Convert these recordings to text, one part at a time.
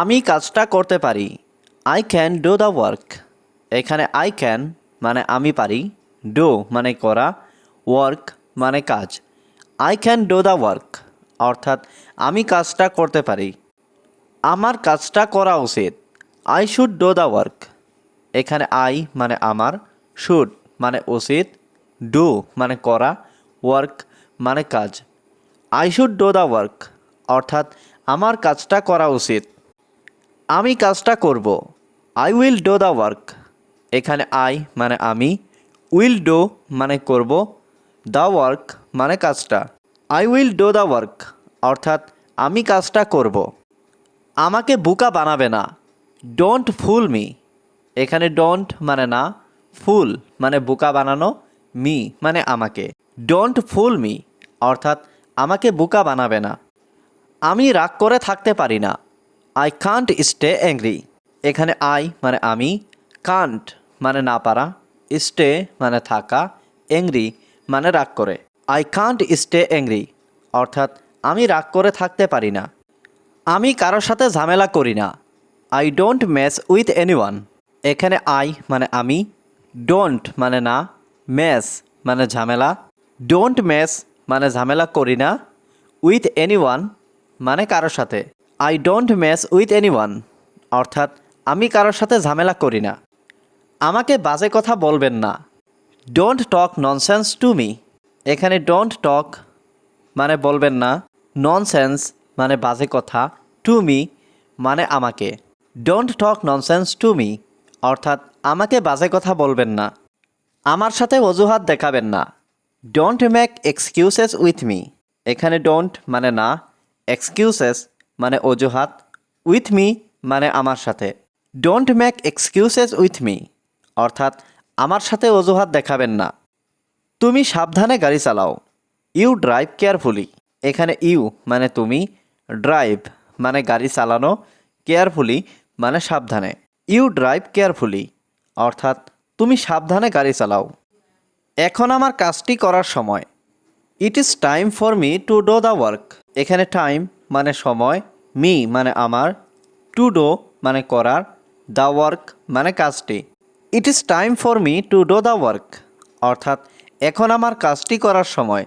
আমি কাজটা করতে পারি। I can do the work এখানে আই ক্যান মানে আমি পারি। ডু মানে করা। ওয়ার্ক মানে কাজ। I can do the work অর্থাৎ আমি কাজটা করতে পারি। আমার কাজটা করা উচিত। I should do the work এখানে আই মানে আমার। শুড মানে উচিত। ডু মানে করা। ওয়ার্ক মানে কাজ। I should do the work অর্থাৎ আমার কাজটা করা উচিত। আমি কাজটা করব। I will do the work এখানে আই মানে আমি। উইল ডো মানে করব। দ্য ওয়ার্ক মানে কাজটা। I will do the work অর্থাৎ আমি কাজটা করব। আমাকে বুকা বানাবে না। ডোন্ট ফুল মি এখানে ডোন্ট মানে না। ফুল মানে বোকা বানানো। মি মানে আমাকে। ডোন্ট ফুল মি অর্থাৎ আমাকে বোকা বানাবে না। আমি রাগ করে থাকতে পারি না। আই কান্ট স্টে অ্যাংরি এখানে আই মানে আমি কান্ট মানে না পারা স্টে মানে থাকা অ্যাংরি মানে রাগ করে। আই কান্ট স্টে অ্যাংরি অর্থাৎ আমি রাগ করে থাকতে পারি না। আমি কারোর সাথে ঝামেলা করি না। I don't match with anyone এখানে আই মানে আমি ডোন্ট মানে না ম্যাচ মানে ঝামেলা ডোন্ট ম্যাচ মানে ঝামেলা করি না উইথ এনিওয়ান মানে কারোর সাথে। I don't match with anyone অর্থাৎ, আমি কারোর সাথে ঝামেলা করি না। আমাকে বাজে কথা বলবেন না। Don't talk nonsense to me এখানে ডোন্ট টক মানে বলবেন না। ননসেন্স মানে বাজে কথা। টু মি মানে আমাকে। Don't talk nonsense to me অর্থাৎ, আমাকে বাজে কথা বলবেন না। আমার সাথে অজুহাত দেখাবেন না। Don't make excuses with me এখানে ডোন্ট মানে না। এক্সকিউসেস মানে অজুহাত উইথ মি মানে আমার সাথে। Don't make excuses with me অর্থাৎ, আমার সাথে অজুহাত দেখাবেন না। তুমি সাবধানে গাড়ি চালাও। ইউ ড্রাইভ কেয়ারফুলি এখানে ইউ মানে তুমি ড্রাইভ মানে গাড়ি চালানো কেয়ারফুলি মানে সাবধানে। ইউ ড্রাইভ কেয়ারফুলি অর্থাৎ, তুমি সাবধানে গাড়ি চালাও। এখন আমার কাজটি করার সময়। It is time for me to do the work এখানে টাইম মানে সময় মি মানে আমার, টু ডো মানে করার দ্য ওয়ার্ক মানে কাজটি। It is time for me to do the work, অর্থাৎ এখন আমার কাজটি করার সময়।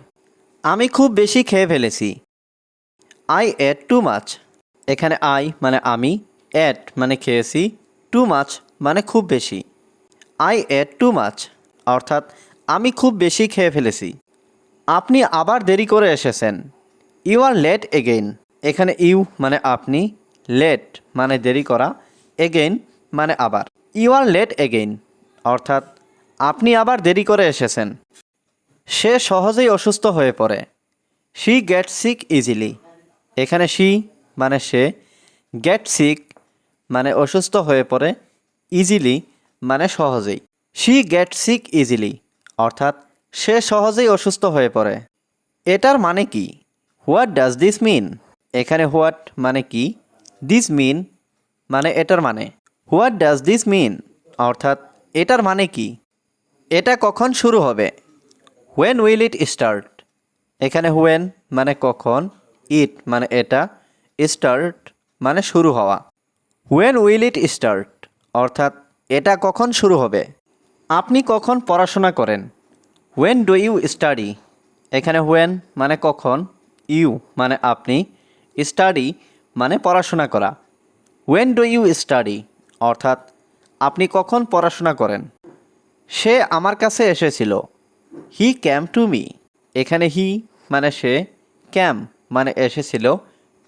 আমি খুব বেশি খেয়ে ফেলেছি। আই এট টু মাছ এখানে আই মানে আমি, এট মানে খেয়েছি, টু মাছ মানে খুব বেশি। আই এট টু মাছ অর্থাৎ আমি খুব বেশি খেয়ে ফেলেছি। আপনি আবার দেরি করে এসেছেন। You are late again. এখানে ইউ মানে আপনি, লেট মানে দেরি করা, এগেইন মানে আবার। ইউ আর লেট এগেইন, অর্থাৎ আপনি আবার দেরি করে এসেছেন। সে সহজেই অসুস্থ হয়ে পড়ে। শি গেট সিক ইজিলি এখানে শি মানে সে, গেট সিক মানে অসুস্থ হয়ে পড়ে ইজিলি মানে সহজেই। শি গেট সিক ইজিলি অর্থাৎ সে সহজেই অসুস্থ হয়ে পড়ে। এটার মানে কি? What does this mean? এখানে হোয়াট মানে কি? দিস মিন মানে এটার মানে। হোয়াট ডাজ দিস মিন অর্থাৎ এটার মানে কি? এটা কখন শুরু হবে? হোয়েন উইল ইট স্টার্ট এখানে হোয়েন মানে কখন? ইট মানে এটা। স্টার্ট মানে শুরু হওয়া। হোয়েন উইল ইট স্টার্ট অর্থাৎ এটা কখন শুরু হবে? আপনি কখন পড়াশোনা করেন? হোয়েন ডু ইউ স্টাডি এখানে হোয়েন মানে কখন? ইউ মানে আপনি। স্টাডি মানে পড়াশোনা করা। ওয়েন ডু ইউ স্টাডি অর্থাৎ, আপনি কখন পড়াশোনা করেন? সে আমার কাছে এসেছিল। হি ক্যাম টু মি এখানে হি মানে সে ক্যাম মানে এসেছিল।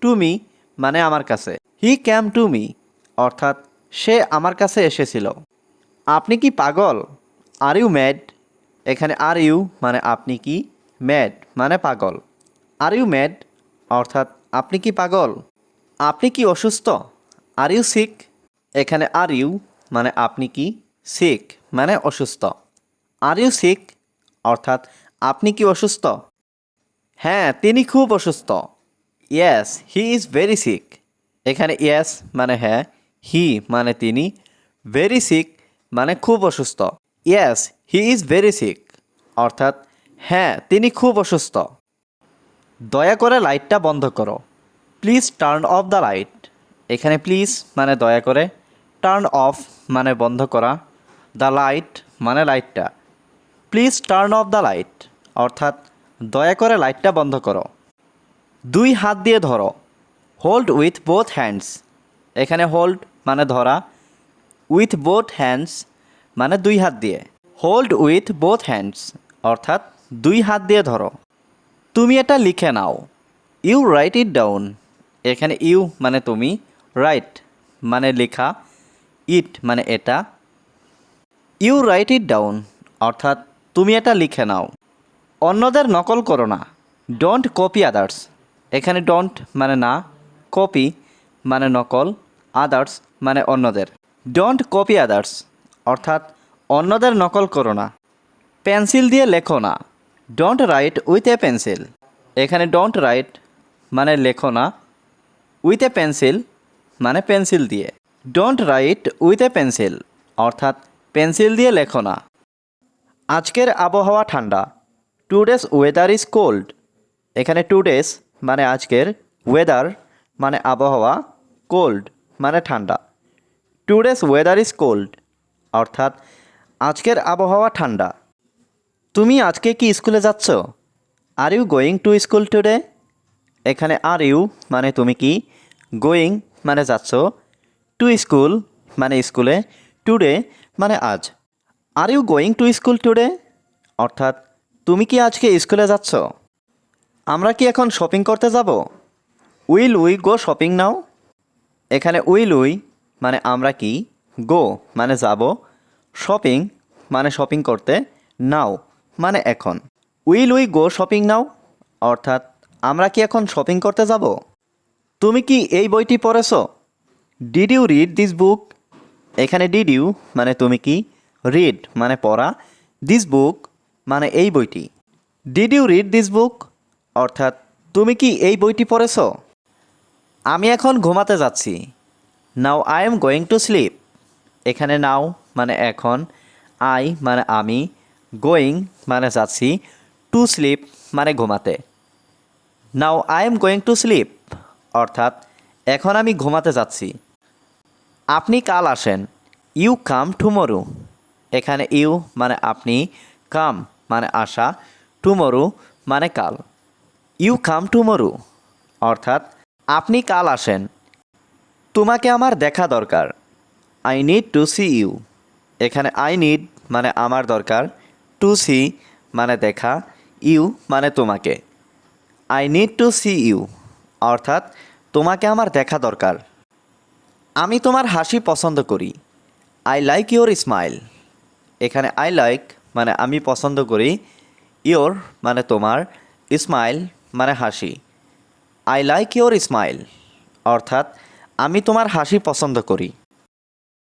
টু মি মানে আমার কাছে। হি ক্যাম টু মি অর্থাৎ, সে আমার কাছে এসেছিল। আপনি কি পাগল? আর ইউ ম্যাড এখানে আর ইউ মানে আপনি কি ম্যাড মানে পাগল। আর ইউ ম্যাড অর্থাৎ আপনি কি পাগল? আপনি কি অসুস্থ? আর ইউ সিক এখানে আর ইউ মানে আপনি কি সিক মানে অসুস্থ। আর ইউ সিক অর্থাৎ আপনি কি অসুস্থ? হ্যাঁ তিনি খুব অসুস্থ। Yes he is very sick এখানে ইয়েস মানে হ্যাঁ হি মানে তিনি ভেরি সিক মানে খুব অসুস্থ। Yes he is very sick অর্থাৎ হ্যাঁ তিনি খুব অসুস্থ। দয়া করে লাইটটা বন্ধ করো। Please turn off the light. এখানে প্লিজ মানে দয়া করে। টার্ন অফ মানে বন্ধ করা। দ্য লাইট মানে লাইটটা। Please turn off the light. অর্থাৎ দয়া করে লাইটটা বন্ধ করো। দুই হাত দিয়ে ধরো। Hold with both hands. এখানে হোল্ড মানে ধরা। উইথ বোথ হ্যান্ডস মানে দুই হাত দিয়ে। Hold with both hands. অর্থাৎ দুই হাত দিয়ে ধরো। তুমি এটা লিখে নাও। You write it down. এখানে ইউ মানে তুমি, রাইট মানে লেখা, ইট মানে এটা। ইউ রাইট ইট ডাউন, অর্থাৎ তুমি এটা লিখে নাও। অন্যদের নকল করো না। Don't copy others. এখানে ডোন্ট মানে না, কপি মানে নকল, আদার্স মানে অন্যদের। ডোন্ট কপি আদার্স, অর্থাৎ অন্যদের নকল করো না। পেন্সিল দিয়ে লেখো না। Don't write with a pencil এখানে ডোন্ট রাইট মানে লেখো না। উইথ এ পেন্সিল মানে পেন্সিল দিয়ে। Don't write with a pencil অর্থাৎ পেন্সিল দিয়ে লেখো না। আজকের আবহাওয়া ঠান্ডা। Today's weather is cold এখানে টু ডেজ মানে আজকের ওয়েদার মানে আবহাওয়া কোল্ড মানে ঠান্ডা। Today's weather is cold অর্থাৎ আজকের আবহাওয়া ঠান্ডা। তুমি আজকে কি স্কুলে যাচ্ছ? Are you going to school today এখানে আর ইউ মানে তুমি কি? গোয়িং মানে যাচ্ছ। টু স্কুল মানে স্কুলে। টুডে মানে আজ। Are you going to school today অর্থাৎ, তুমি কি আজকে স্কুলে যাচ্ছ? আমরা কি এখন শপিং করতে যাব? Will we go shopping now এখানে উইল উই মানে আমরা কি? গো মানে যাব। শপিং মানে শপিং করতে নাও মানে এখন। Will we go shopping now. অর্থাৎ, আমরা কি এখন শপিং করতে যাব? তুমি কি এই বইটি পড়েছ? Did you read this book এখানে ডিড ইউ মানে তুমি কি? রিড মানে পড়া। দিস বুক মানে এই বইটি। Did you read this book অর্থাৎ, তুমি কি এই বইটি পড়েছ? আমি এখন ঘুমাতে যাচ্ছি। Now I am going to sleep এখানে নাও মানে এখন আই মানে আমি। গোয়িং মানে যাচ্ছি টু স্লিপ মানে ঘুমাতে। Now I am going to sleep অর্থাৎ এখন আমি ঘুমাতে যাচ্ছি। আপনি কাল আসেন ইউ কাম টুমরু এখানে ইউ মানে আপনি কাম মানে আসা টুমরু মানে কাল। ইউ কাম টুমরু অর্থাৎ আপনি কাল আসেন। তোমাকে আমার দেখা দরকার। I need to see you এখানে আই নিড মানে আমার দরকার। টু সি মানে দেখা ইউ মানে তোমাকে। I need to see you অর্থাৎ তোমাকে আমার দেখা দরকার। আমি তোমার হাসি পছন্দ করি। আই লাইক ইওর স্মাইল এখানে আই লাইক মানে আমি পছন্দ করি। ইওর মানে তোমার স্মাইল মানে হাসি। আই লাইক ইওর স্মাইল অর্থাৎ আমি তোমার হাসি পছন্দ করি।